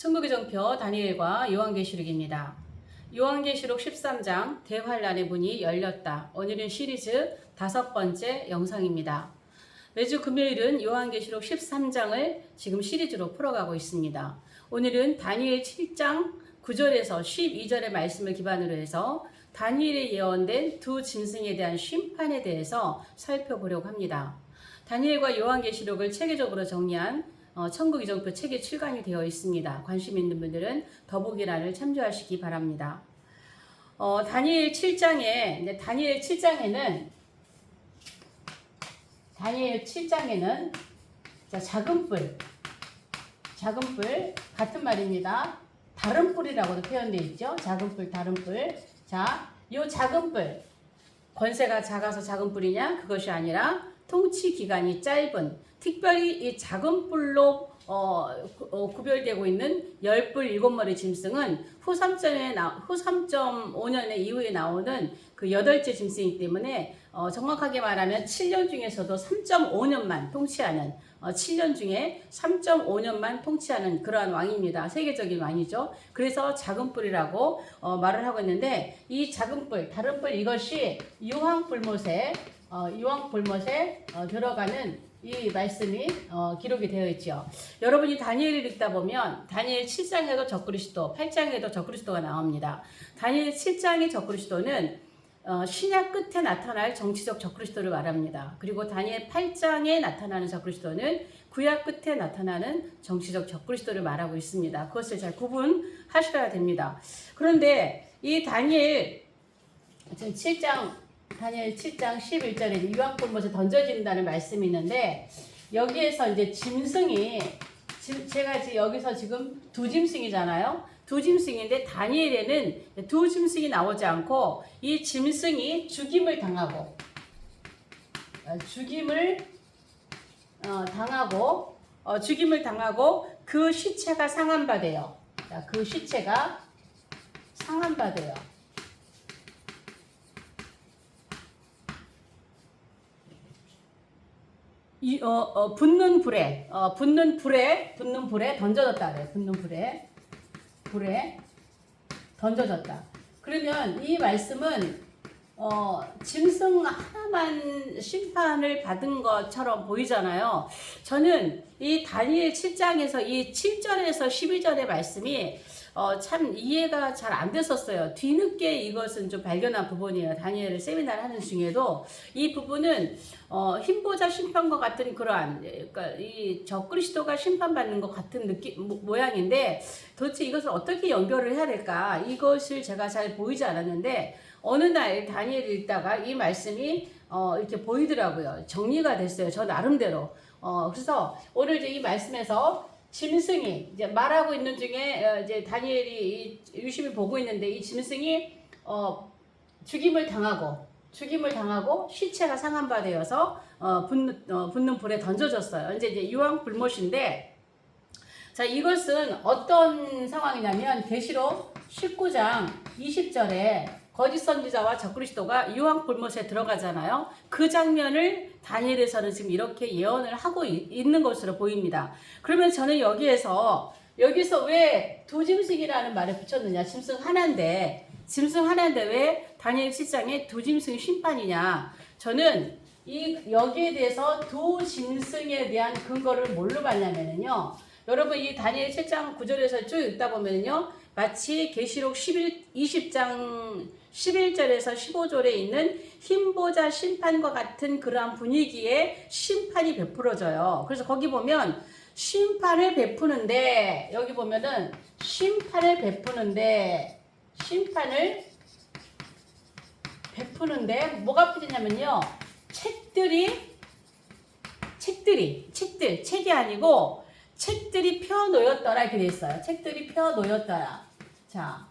천국의 정표 다니엘과 요한계시록입니다. 요한계시록 13장 대환란의 문이 열렸다. 오늘은 시리즈 다섯 번째 영상입니다. 매주 금요일은 요한계시록 13장을 지금 시리즈로 풀어가고 있습니다. 오늘은 다니엘 7장 9절에서 12절의 말씀을 기반으로 해서 다니엘에 예언된 두 짐승에 대한 심판에 대해서 살펴보려고 합니다. 다니엘과 요한계시록을 체계적으로 정리한 어, 천국 이정표 책에 출간이 되어 있습니다. 관심 있는 분들은 더보기란을 참조하시기 바랍니다. 어, 다니엘 7장에 이제 다니엘 7장에는 다니엘 7장에는 자, 작은 뿔 작은 뿔 같은 말입니다. 다른 뿔이라고도 표현되어 있죠. 작은 뿔, 다른 뿔. 자, 요 작은 뿔 권세가 작아서 작은 뿔이냐? 그것이 아니라 통치 기간이 짧은 특별히 이 작은 뿔로 어, 구- 어, 구별되고 있는 열뿔 일곱 머리 짐승은 후 3점에 나, 후 3.5년의 이후에 나오는 그 여덟째 짐승이기 때문에 어, 정확하게 말하면 7년 중에서도 3.5년만 통치하는 어, 7년 중에 3.5년만 통치하는 그러한 왕입니다. 세계적인 왕이죠. 그래서 작은 뿔이라고 어, 말을 하고 있는데 이 작은 뿔, 다른 뿔 이것이 유황 불못에 어, 유황 불못에 어, 들어가는 이 말씀이 어, 기록이 되어 있죠. 여러분이 다니엘을 읽다 보면 다니엘 7장에도 적그리스도, 8장에도 적그리스도가 나옵니다. 다니엘 7장의 적그리스도는 어, 신약 끝에 나타날 정치적 적그리스도를 말합니다. 그리고 다니엘 8장에 나타나는 적그리스도는 구약 끝에 나타나는 정치적 적그리스도를 말하고 있습니다. 그것을 잘 구분하셔야 됩니다. 그런데 이 다니엘 지금 7장 다니엘 7장 11절에 유황불 못에 던져진다는 말씀이 있는데 여기에서 이제 짐승이 지- 제가 지금 여기서 지금 두 짐승이잖아요. 두 짐승인데 다니엘에는 두 짐승이 나오지 않고 이 짐승이 죽임을 당하고 어, 죽임을 어, 당하고 어, 죽임을 당하고 그 시체가 상한바돼요. 자, 그 시체가 상한바돼요. 이, 어, 어, 붙는 불에, 어, 붙는 불에, 붙는 불에 던져졌다 그래. 붙는 불에, 불에 던져졌다. 그러면 이 말씀은, 어, 짐승 하나만 심판을 받은 것처럼 보이잖아요. 저는 이 다니엘 7장에서 이 7절에서 12절의 말씀이 어, 참 이해가 잘 안 됐었어요. 뒤늦게 이것은 좀 발견한 부분이에요. 다니엘을 세미나를 하는 중에도 이 부분은 어, 힘보자 심판과 같은 그러한 그러니까 이 적그리스도가 심판받는 것 같은 느낌 모- 모양인데 도대체 이것을 어떻게 연결을 해야 될까? 이것을 제가 잘 보이지 않았는데 어느 날 다니엘을 읽다가 이 말씀이 어, 이렇게 보이더라고요. 정리가 됐어요. 저 나름대로. 어, 그래서 오늘 이제 이 말씀에서 짐승이 이제 말하고 있는 중에 어, 이제 다니엘이 이 유심히 보고 있는데 이 짐승이 어, 죽임을 당하고 죽임을 당하고 시체가 상한 바 되어서 어, 붙는, 어, 붙는 불에 던져졌어요. 이제 이제 유황 불못인데 자 이것은 어떤 상황이냐면 계시록 19장 20절에 거짓 선지자와 적그리스도가 유황 불못에 들어가잖아요. 그 장면을 다니엘에서는 지금 이렇게 예언을 하고 이- 있는 것으로 보입니다. 그러면 저는 여기에서 여기서 왜 두 짐승이라는 말을 붙였느냐? 짐승 하나인데 짐승 하나인데 왜 다니엘 7장에 두 짐승 심판이냐? 저는 이 여기에 대해서 두 짐승에 대한 근거를 뭘로 봤냐면요. 여러분 이 다니엘 7장 9절에서 쭉 읽다 보면요. 마치 계시록 11 20장 11절에서 15절에 있는 힘보자 심판과 같은 그러한 분위기의 심판이 베풀어져요. 그래서 거기 보면 심판을 베푸는데 여기 보면은 심판을 베푸는데 심판을 베푸는데 뭐가 풀리냐면요. 책들이 책들이 책들 책이 아니고 책들이 펴 놓였더라 있어요. 책들이 펴 놓였더라. 자.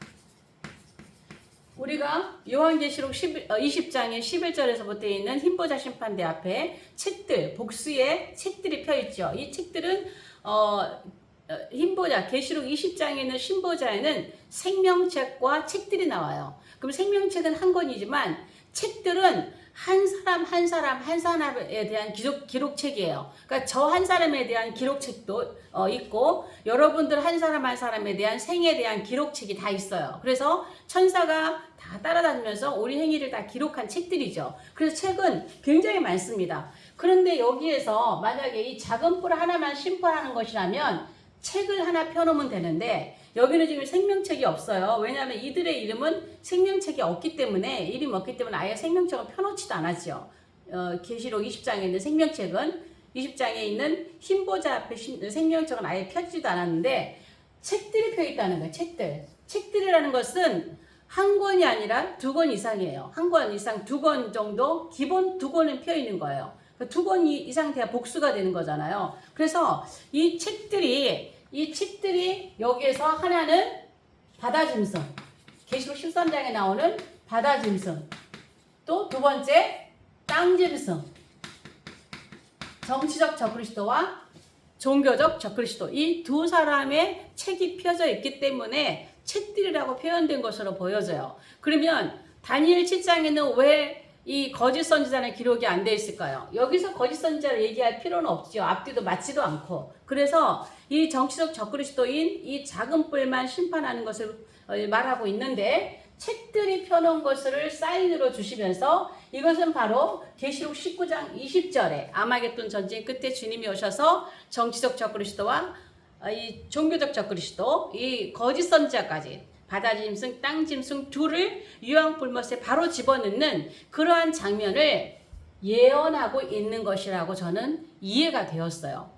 우리가 요한계시록 11, 어, 20장의 11절에서부터 있는 흰보자 심판대 앞에 책들, 복수의 책들이 펴 있죠. 이 책들은 어, 어, 흰보자, 계시록 20장에 있는 신보자에는 생명책과 책들이 나와요. 그럼 생명책은 한 권이지만 책들은 한 사람 한 사람 한 사람에 대한 기록 기록책이에요. 그러니까 저 한 사람에 대한 기록책도 어, 있고 여러분들 한 사람 한 사람에 대한 생에 대한 기록책이 다 있어요. 그래서 천사가 다 따라다니면서 우리 행위를 다 기록한 책들이죠. 그래서 책은 굉장히 많습니다. 그런데 여기에서 만약에 이 작은 뿔 하나만 심판하는 것이라면 책을 하나 펴놓으면 되는데 여기는 지금 생명책이 없어요. 왜냐하면 이들의 이름은 생명책이 없기 때문에 이름이 없기 때문에 아예 생명책을 펴놓지도 않았죠. 어, 계시록 20장에 있는 생명책은 20장에 있는 흰보자 앞에 신- 생명책은 아예 펴지도 않았는데 책들이 펴 있다는 거예요. 책들. 책들이라는 것은 한 권이 아니라 두 권 이상이에요. 한 권 이상 두 권 정도 기본 두 권은 펴 있는 거예요. 그두권 이상 돼야 복수가 되는 거잖아요. 그래서 이 책들이 이 책들이 여기에서 하나는 바다 짐승. 계시록 13장에 나오는 바다 짐승. 또 두 번째 땅 짐승. 정치적 적그리스도와 종교적 적그리스도 이 두 사람의 책이 펴져 있기 때문에 책들이라고 표현된 것으로 보여져요. 그러면 다니엘 7장에는 왜 이 거짓 선지자는 기록이 안 돼 있을까요? 여기서 거짓 선지자를 얘기할 필요는 없죠. 앞뒤도 맞지도 않고. 그래서 이 정치적 적그리스도인 이 작은 뿔만 심판하는 것을 어, 말하고 있는데 책들이 펴놓은 것을 사인으로 주시면서 이것은 바로 계시록 19장 20절에 아마겟돈 전쟁 끝에 주님이 오셔서 정치적 적그리스도와 어, 이 종교적 적그리스도, 이 거짓 선지자까지 바다 짐승, 땅 짐승 둘을 유황 불못에 바로 집어넣는 그러한 장면을 예언하고 있는 것이라고 저는 이해가 되었어요.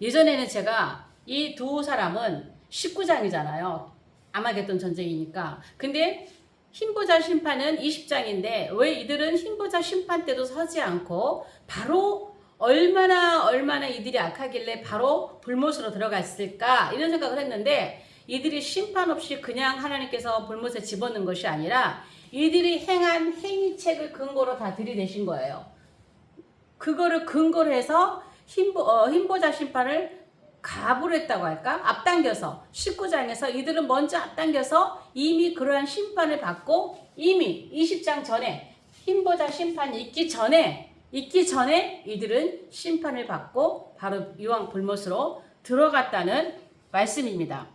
예전에는 제가 이 두 사람은 19장이잖아요. 아마겟돈 전쟁이니까. 근데 흰보자 심판은 20장인데 왜 이들은 흰보자 심판 때도 서지 않고 바로 얼마나 얼마나 이들이 악하길래 바로 불못으로 들어갔을까 이런 생각을 했는데 이들이 심판 없이 그냥 하나님께서 불못에 집어넣은 것이 아니라 이들이 행한 행위책을 근거로 다 들이대신 거예요. 그거를 근거로 해서 흰보, 어, 흰보자 심판을 가불 했다고 할까? 앞당겨서 19장에서 이들은 먼저 앞당겨서 이미 그러한 심판을 받고 이미 20장 전에 흰보자 심판이 있기 전에 있기 전에 이들은 심판을 받고 바로 유황 불못으로 들어갔다는 말씀입니다.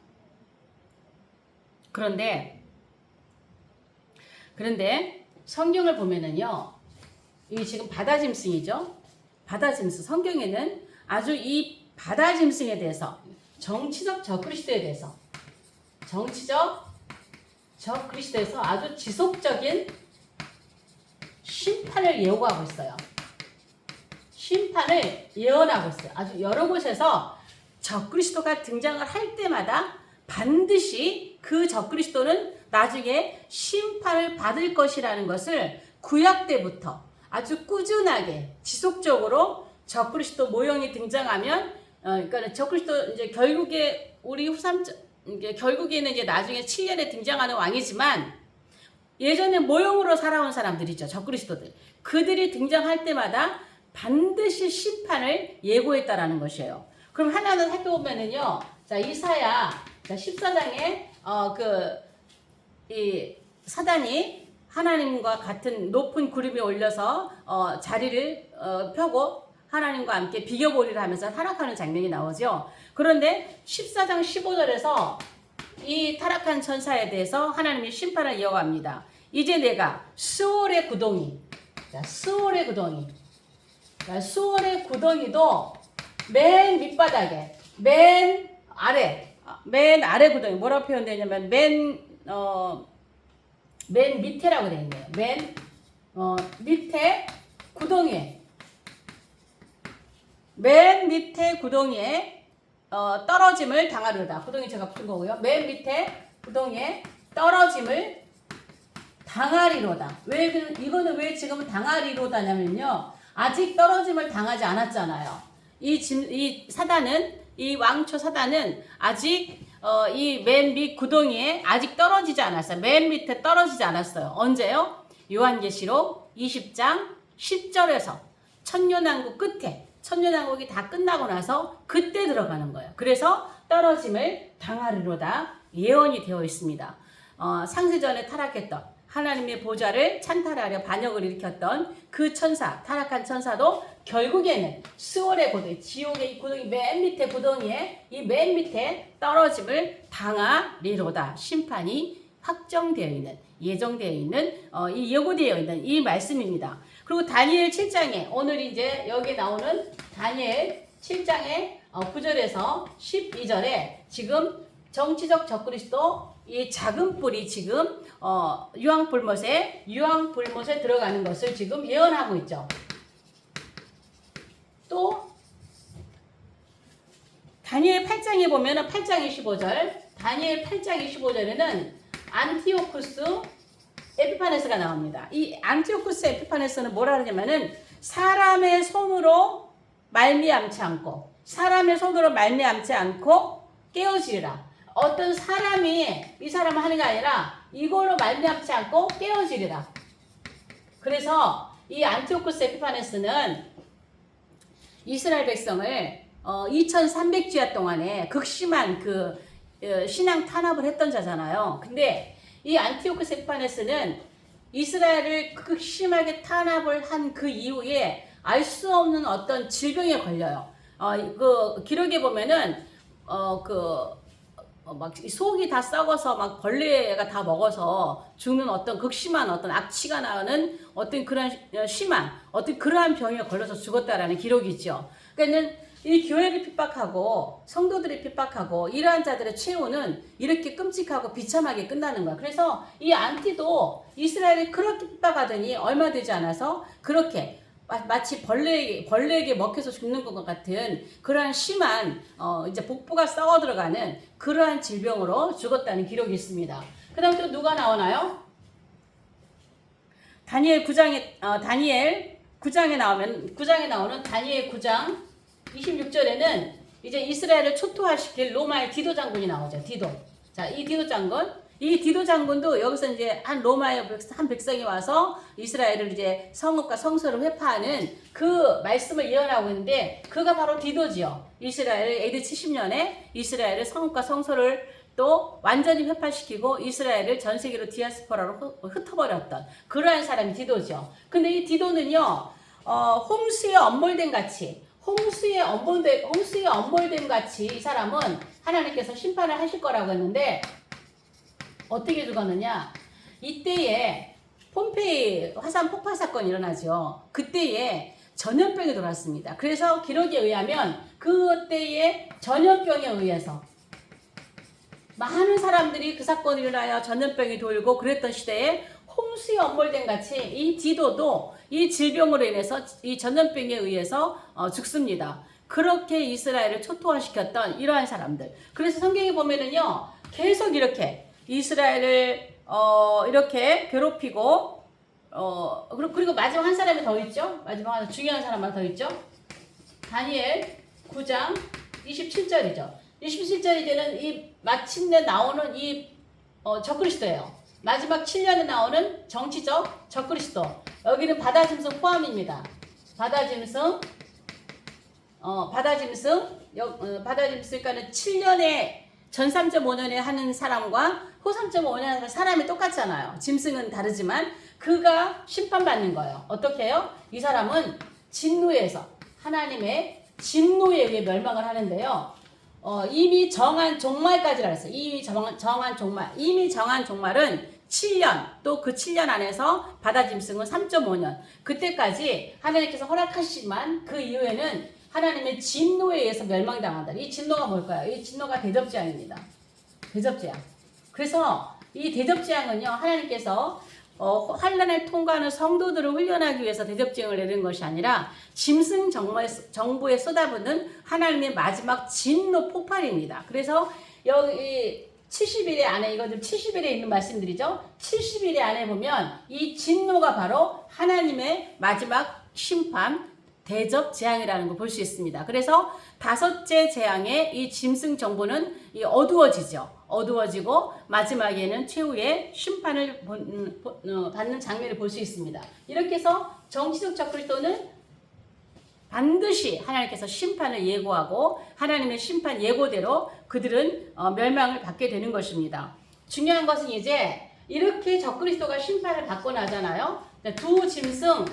그런데 그런데 성경을 보면은요. 이 지금 바다 짐승이죠. 바다 짐승 성경에는 아주 이 바다 짐승에 대해서 정치적 적그리스도에 대해서 정치적 적그리스도에서 아주 지속적인 심판을 예고하고 있어요. 심판을 예언하고 있어요. 아주 여러 곳에서 적그리스도가 등장을 할 때마다 반드시 그 적그리스도는 나중에 심판을 받을 것이라는 것을 구약 때부터 아주 꾸준하게 지속적으로 적그리스도 모형이 등장하면 어 그러니까 적그리스도 이제 결국에 우리 후삼 이게 결국에는 이제 나중에 7년에 등장하는 왕이지만 예전에 모형으로 살아온 사람들이죠. 적그리스도들. 그들이 등장할 때마다 반드시 심판을 예고했다라는 것이에요. 그럼 하나는 살펴보면은요. 자, 이사야 자, 14장에 어 그 이 사단이 하나님과 같은 높은 구름에 올려서 어 자리를 어 펴고 하나님과 함께 비교보리를 하면서 타락하는 장면이 나오죠. 그런데 14장 15절에서 이 타락한 천사에 대해서 하나님이 심판을 이어갑니다. 이제 내가 수월의 구덩이, 자, 수월의 구덩이, 자, 수월의 구덩이도 맨 밑바닥에, 맨 아래, 맨 아래 구덩이 뭐라고 표현되냐면 맨 어, 맨 밑에라고 되어 있네요. 맨 어, 밑에 구덩이에 맨 밑에 구덩이에 어, 떨어짐을 당하려다. 구덩이 제가 붙은 거고요. 맨 밑에 구덩이에 떨어짐을 당하리로다. 왜 그- 이거는 왜 지금 당하리로다냐면요. 아직 떨어짐을 당하지 않았잖아요. 이, 짐, 이 사단은 이 왕초 사단은 아직 어, 이 맨 밑 구덩이에 아직 떨어지지 않았어요. 맨 밑에 떨어지지 않았어요. 언제요? 요한계시록 20장 10절에서 천년왕국 끝에 천년왕국이 다 끝나고 나서 그때 들어가는 거예요. 그래서 떨어짐을 당하리로다 예언이 되어 있습니다. 어, 상세전에 타락했던 하나님의 보좌를 찬탈하려 반역을 일으켰던 그 천사, 타락한 천사도 결국에는 수월의 고도, 지옥의 이 구덩이 맨 밑에 구덩이에 이 맨 밑에 떨어짐을 당하리로다. 심판이 확정되어 있는, 예정되어 있는, 어, 이 예고되어 있는 이 말씀입니다. 그리고 다니엘 7장에 오늘 이제 여기 나오는 다니엘 7장의 어, 9절에서 12절에 지금 정치적 적그리스도 이 작은 뿔이 지금 어, 유황불못에 유황불못에 들어가는 것을 지금 예언하고 있죠. 또 다니엘 8장에 보면은 8장 25절 다니엘 8장 25절에는 안티오쿠스 에피파네스가 나옵니다. 이 안티오쿠스 에피파네스는 뭐라 그러냐면은 사람의 손으로 말미암지 않고 사람의 손으로 말미암지 않고 깨어지리라. 어떤 사람이 이 사람을 하는 게 아니라 이걸로 말미암지 않고 깨어지리라. 그래서 이 안티오쿠스 에피파네스는 이스라엘 백성을 어, 2300주야 동안에 극심한 그 어, 신앙 탄압을 했던 자잖아요. 근데 이 안티오쿠스 에피파네스는 이스라엘을 극심하게 탄압을 한 그 이후에 알 수 없는 어떤 질병에 걸려요. 어, 그 기록에 보면은 어, 막 속이 다 썩어서 막 벌레가 다 먹어서 죽는 어떤 극심한 어떤 악취가 나는 어떤 그런 심한 어떤 그러한 병에 걸려서 죽었다라는 기록이 있죠. 그러니까는 이 교회를 핍박하고 성도들이 핍박하고 이러한 자들의 최후는 이렇게 끔찍하고 비참하게 끝나는 거야. 그래서 이 안티도 이스라엘이 그렇게 핍박하더니 얼마 되지 않아서 그렇게 마- 마치 벌레 벌레에게 먹혀서 죽는 것 같은 그러한 심한 어 이제 복부가 썩어 들어가는 그러한 질병으로 죽었다는 기록이 있습니다. 그 다음 또 누가 나오나요? 다니엘 9장에 어, 다니엘 9장에 나오면 9장에 나오는 다니엘 9장 26절에는 이제 이스라엘을 초토화시킬 로마의 디도 장군이 나오죠. 디도. 자, 이 디도 장군 이 디도 장군도 여기서 이제 한 로마의 백- 한 백성이 와서 이스라엘을 이제 성읍과 성소를 회파하는 그 말씀을 예언하고 있는데 그가 바로 디도지요. 이스라엘 AD 70년에 이스라엘의 성읍과 성소를 또 완전히 회파시키고 이스라엘을 전 세계로 디아스포라로 흩- 흩어버렸던 그러한 사람이 디도죠. 근데 이 디도는요, 어, 홍수에 엄몰된 같이, 홍수에 엄몰된, 홍수에 엄몰된 같이 이 사람은 하나님께서 심판을 하실 거라고 했는데 어떻게 죽었느냐? 이때에 폼페이 화산 폭발 사건이 일어나죠. 그때에 전염병이 돌았습니다. 그래서 기록에 의하면 그때에 전염병에 의해서 많은 사람들이 그 사건이 일어나여 전염병이 돌고 그랬던 시대에 홍수에 엄몰된 같이 이 디도도 이 질병으로 인해서 이 전염병에 의해서 어, 죽습니다. 그렇게 이스라엘을 초토화시켰던 이러한 사람들. 그래서 성경에 보면은요, 계속 이렇게 이스라엘을 어, 이렇게 괴롭히고 어, 그리고 마지막 한 사람이 더 있죠. 마지막 한 중요한 사람 하나 더 있죠. 다니엘 9장 27절이죠. 27절이 되는 이 마침내 나오는 이 어, 적그리스도예요. 마지막 7년에 나오는 정치적 적그리스도. 여기는 바다 짐승 포함입니다. 바다 짐승, 어, 바다 짐승, 여, 어, 바다 짐승가는 7년에 전 3.5년에 하는 사람과 후 3.5년에 하는 사람이 똑같잖아요. 짐승은 다르지만 그가 심판받는 거예요. 어떻게 해요? 이 사람은 진노에서 하나님의 진노에 의해 멸망을 하는데요. 어, 이미 정한 종말까지라 했어요. 이미 정, 정한 종말. 이미 정한 종말은 7년, 또 그 7년 안에서 바다 짐승은 3.5년. 그때까지 하나님께서 허락하시지만 그 이후에는 하나님의 진노에 의해서 멸망당한다. 이 진노가 뭘까요? 이 진노가 대접재앙입니다. 대접재앙. 그래서 이 대접재앙은요, 하나님께서 어, 환란을 통과하는 성도들을 훈련하기 위해서 대접증을 내는 것이 아니라 짐승 정부에 쏟아붓는 하나님의 마지막 진노 폭발입니다. 그래서 여기 70일의 안에 이것들 70일에 있는 말씀들이죠. 70일의 안에 보면 이 진노가 바로 하나님의 마지막 심판 대접 재앙이라는 걸 볼 수 있습니다. 그래서 다섯째 재앙의 이 짐승 정부는 이 어두워지죠. 어두워지고 마지막에는 최후의 심판을 어, 받는 장면을 볼 수 있습니다. 이렇게 해서 정치적 적그리스도는 반드시 하나님께서 심판을 예고하고 하나님의 심판 예고대로 그들은 어, 멸망을 받게 되는 것입니다. 중요한 것은 이제 이렇게 적그리스도가 심판을 받고 나잖아요. 두 짐승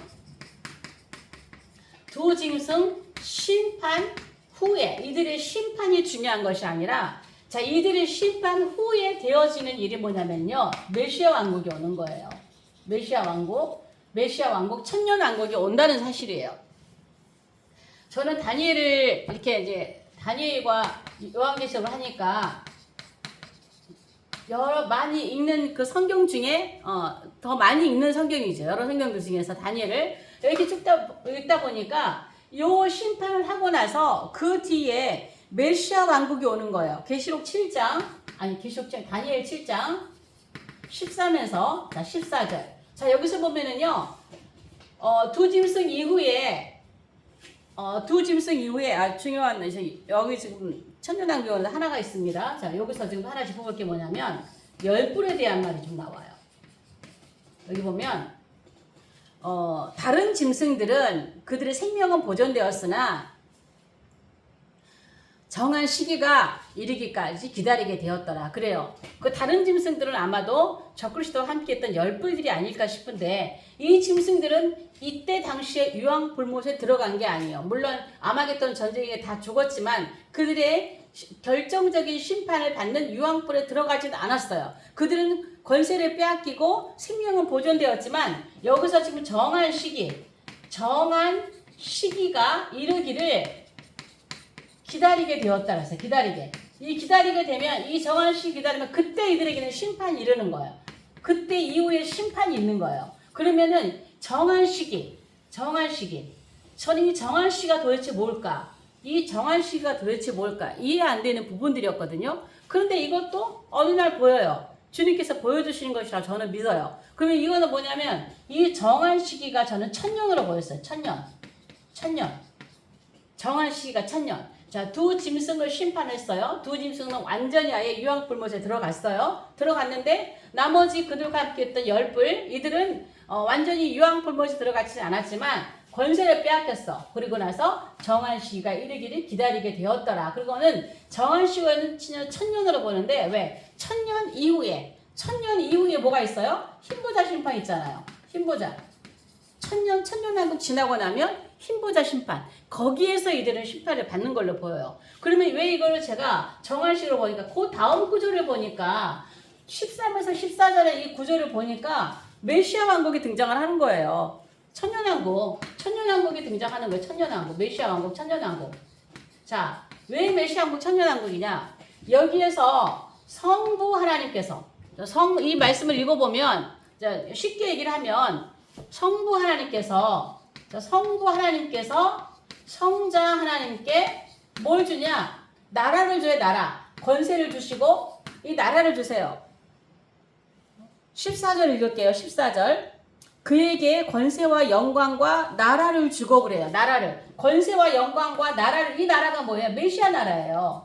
두 짐승 심판 후에 이들의 심판이 중요한 것이 아니라 자 이들의 심판 후에 되어지는 일이 뭐냐면요 메시아 왕국이 오는 거예요. 메시아 왕국, 메시아 왕국 천년 왕국이 온다는 사실이에요. 저는 다니엘을 이렇게 이제 다니엘과 요한계시록을 하니까 여러 많이 읽는 그 성경 중에 어, 더 많이 읽는 성경이죠. 여러 성경들 중에서 다니엘을 이렇게 쭉 다- 읽다 보니까 요 심판을 하고 나서 그 뒤에 메시아 왕국이 오는 거예요. 계시록 7장 아니 계시록 7장 다니엘 7장 13에서 자 14절. 자 여기서 보면은요. 어, 두 짐승 이후에 어, 두 짐승 이후에 아 중요한 이제 여기 지금 천년왕국은 하나가 있습니다. 자 여기서 지금 하나 짚어볼 게 뭐냐면 열불에 대한 말이 좀 나와요. 여기 보면 어, 다른 짐승들은 그들의 생명은 보존되었으나 정한 시기가 이르기까지 기다리게 되었더라. 그래요. 그 다른 짐승들은 아마도 적그리스도와 함께했던 열불들이 아닐까 싶은데 이 짐승들은 이때 당시에 유황 불못에 들어간 게 아니에요. 물론 아마겟돈 전쟁에 다 죽었지만 그들의 시- 결정적인 심판을 받는 유황불에 들어가지는 않았어요. 그들은 권세를 빼앗기고 생명은 보존되었지만 여기서 지금 정한 시기, 정한 시기가 이르기를 기다리게 되었다 그래서 기다리게. 이 기다리게 되면 이 정한 시 기다리면 그때 이들에게는 심판이 이르는 거예요. 그때 이후에 심판이 있는 거예요. 그러면은 정한 시기, 정한 시기. 저는 이 정한 시가 도대체 뭘까? 이 정한 시가 도대체 뭘까? 이해 안 되는 부분들이었거든요. 그런데 이것도 어느 날 보여요. 주님께서 보여주시는 것이라 저는 믿어요. 그러면 이거는 뭐냐면 이 정한 시기가 저는 천년으로 보였어요. 천년. 천년. 정한 시기가 천년. 자, 두 짐승을 심판했어요. 두 짐승은 완전히 아예 유황불못에 들어갔어요. 들어갔는데 나머지 그들과 함께 했던 열불 이들은 어, 완전히 유황불못에 들어가지 않았지만 권세를 빼앗겼어. 그리고 나서 정한 시기가 이르기를 기다리게 되었더라. 그리고는 정한 시기는 천년으로 보는데 왜? 천년 이후에 천년 이후에 뭐가 있어요? 흰보자 심판 있잖아요. 흰보자. 천년 천년왕국 지나고 나면 흰보자 심판 거기에서 이들은 심판을 받는 걸로 보여요. 그러면 왜 이거를 제가 정한식으로 보니까 그 다음 구조를 보니까 13에서 14절의 이 구조를 보니까 메시아 왕국이 등장을 하는 거예요. 천년왕국, 천년왕국이 등장하는 거예요. 천년왕국, 메시아 왕국, 천년왕국. 자, 왜 메시아 왕국 천년왕국이냐? 여기에서 성부 하나님께서 성 이 말씀을 읽어보면 자, 쉽게 얘기를 하면 성부 하나님께서 자, 성부 하나님께서 성자 하나님께 뭘 주냐? 나라를 줘요, 나라. 권세를 주시고 이 나라를 주세요. 14절 읽을게요. 14절. 그에게 권세와 영광과 나라를 주고 그래요. 나라를. 권세와 영광과 나라를 이 나라가 뭐예요? 메시아 나라예요.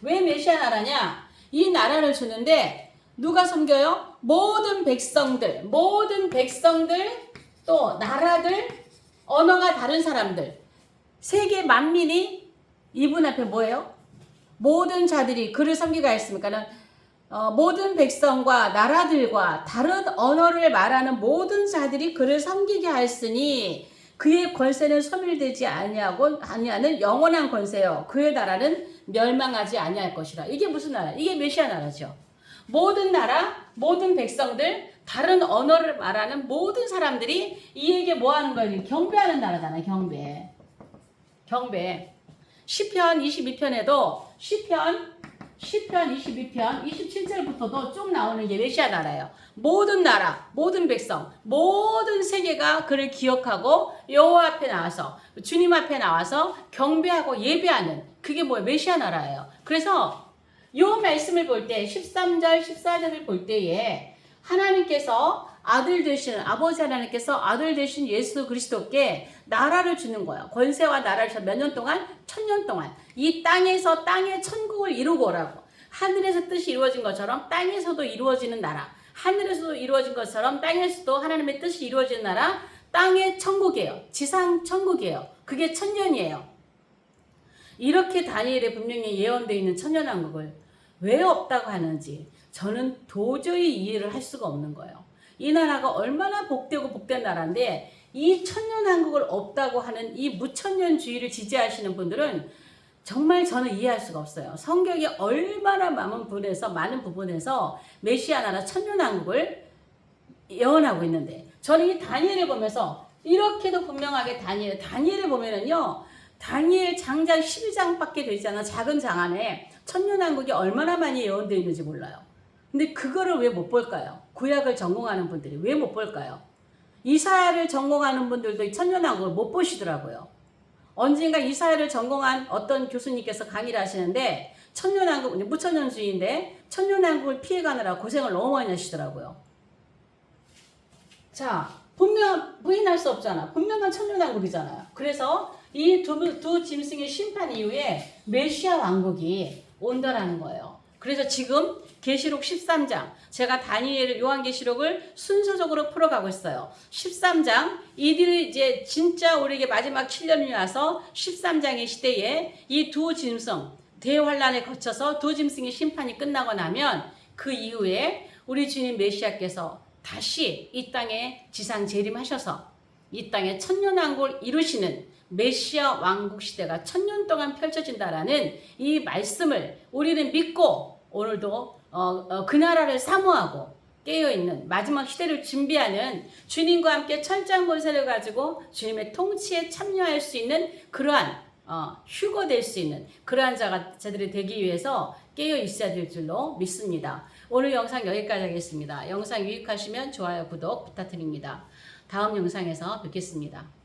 왜 메시아 나라냐? 이 나라를 주는데 누가 섬겨요? 모든 백성들, 모든 백성들 또 나라들, 언어가 다른 사람들, 세계 만민이 이분 앞에 뭐예요? 모든 자들이 그를 섬기가 했습니까는 어, 모든 백성과 나라들과 다른 언어를 말하는 모든 자들이 그를 섬기게 하였으니 그의 권세는 소멸되지 아니하고 아니하는 영원한 권세요. 그의 나라는 멸망하지 아니할 것이라. 이게 무슨 나라? 이게 메시아 나라죠. 모든 나라, 모든 백성들, 다른 언어를 말하는 모든 사람들이 이에게 뭐 하는 거예요? 경배하는 나라잖아요. 경배. 경배. 시편 22편에도 시편 시편 22편 27절부터도 쭉 나오는 게 메시아 나라예요. 모든 나라, 모든 백성, 모든 세계가 그를 기억하고 여호와 앞에 나와서 주님 앞에 나와서 경배하고 예배하는 그게 뭐예요? 메시아 나라예요. 그래서 요 말씀을 볼 때 13절, 14절을 볼 때에 하나님께서 아들 되시는 아버지 하나님께서 아들 되신 예수 그리스도께 나라를 주는 거예요. 권세와 나라를 몇 년 동안? 천 년 동안. 이 땅에서 땅의 천국을 이루고 오라고. 하늘에서 뜻이 이루어진 것처럼 땅에서도 이루어지는 나라. 하늘에서도 이루어진 것처럼 땅에서도 하나님의 뜻이 이루어지는 나라. 땅의 천국이에요. 지상 천국이에요. 그게 천년이에요. 이렇게 다니엘에 분명히 예언되어 있는 천년왕국을 왜 없다고 하는지 저는 도저히 이해를 할 수가 없는 거예요. 이 나라가 얼마나 복되고 복된 나라인데 이 천년한국을 없다고 하는 이 무천년주의를 지지하시는 분들은 정말 저는 이해할 수가 없어요. 성경이 얼마나 많은 부분에서 많은 부분에서 메시아 나라 천년왕국을 예언하고 있는데 저는 이 다니엘을 보면서 이렇게도 분명하게 다니엘 다니엘을 보면은요 다니엘 장장 12장밖에 되지 않아 작은 장 안에 천년왕국이 얼마나 많이 예언되어 있는지 몰라요. 근데 그거를 왜 못 볼까요? 구약을 전공하는 분들이 왜 못 볼까요? 이사야를 전공하는 분들도 이 천년왕국을 못 보시더라고요. 언젠가 이사야를 전공한 어떤 교수님께서 강의를 하시는데 천년왕국 무천년주의인데 천년왕국을 피해가느라 고생을 너무 많이 하시더라고요. 자 분명 부인할 수 없잖아. 분명한 천년왕국이잖아요. 그래서 이두 두 짐승의 심판 이후에 메시아 왕국이 온다라는 거예요. 그래서 지금 계시록 13장 제가 다니엘 요한계시록을 순서적으로 풀어가고 있어요. 13장 이들이 이제 진짜 우리에게 마지막 7년이 와서 13장의 시대에 이 두 짐승 대환란에 거쳐서 두 짐승의 심판이 끝나고 나면 그 이후에 우리 주님 메시아께서 다시 이 땅에 지상 재림하셔서 이 땅에 천년왕국을 이루시는 메시아 왕국 시대가 천년 동안 펼쳐진다라는 이 말씀을 우리는 믿고 오늘도 어, 어, 그 나라를 사모하고 깨어있는 마지막 시대를 준비하는 주님과 함께 철장 권세를 가지고 주님의 통치에 참여할 수 있는 그러한 어, 휴거 될 수 있는 그러한 자가 자들이 되기 위해서 깨어 있어야 될 줄로 믿습니다. 오늘 영상 여기까지 하겠습니다. 영상 유익하시면 좋아요, 구독 부탁드립니다. 다음 영상에서 뵙겠습니다.